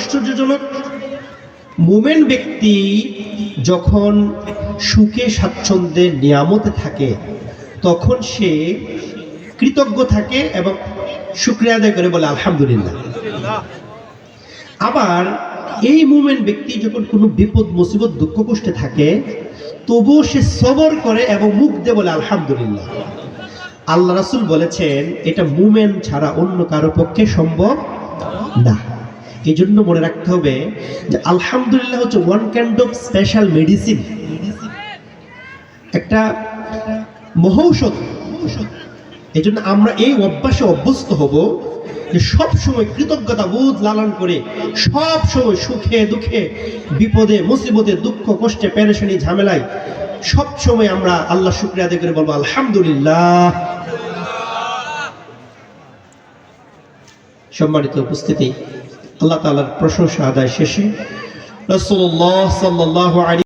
আশ্চর্যজনক। মুমেন ব্যক্তি যখন সুখে স্বাচ্ছন্দ্যে নিয়ামতে থাকে, তখন সে কৃতজ্ঞ থাকে এবং শুক্রিয়া আদায় করে বলে, আলহামদুলিল্লাহ। আবার এই মুমেন্ট ব্যক্তি যখন কোনো বিপদ, মুসিবত, দুঃখ, কষ্টে থাকে, তবুও সে সবর করে এবং মুখ দিয়ে বলে, আলহামদুলিল্লাহ। আল্লাহ রাসুল বলেছেন, এটা মুমেন্ট ছাড়া অন্য কারও পক্ষে সম্ভব না। এই জন্য মনে রাখতে হবে যে আলহামদুলিল্লাহ হচ্ছে one kind of special medicine একটা মহৌষধ। এই জন্য আমরা এই অভ্যাসে অভ্যস্ত হব যে সব সময় কৃতজ্ঞতা বোধ লালন করে সব সময় সুখে দুঃখে, বিপদে, মুসিবতে, দুঃখ, কষ্টে, পেরেশানি, ঝামেলায় সব সময় আমরা আল্লাহ শুক্রিয়া আদায় করে বলব, আলহামদুলিল্লাহ। সম্মানিত উপস্থিতি। আল্লাহ তালার প্রশংসা আদায় শেষে। রসুল্লাহ সাল্লাহ আলী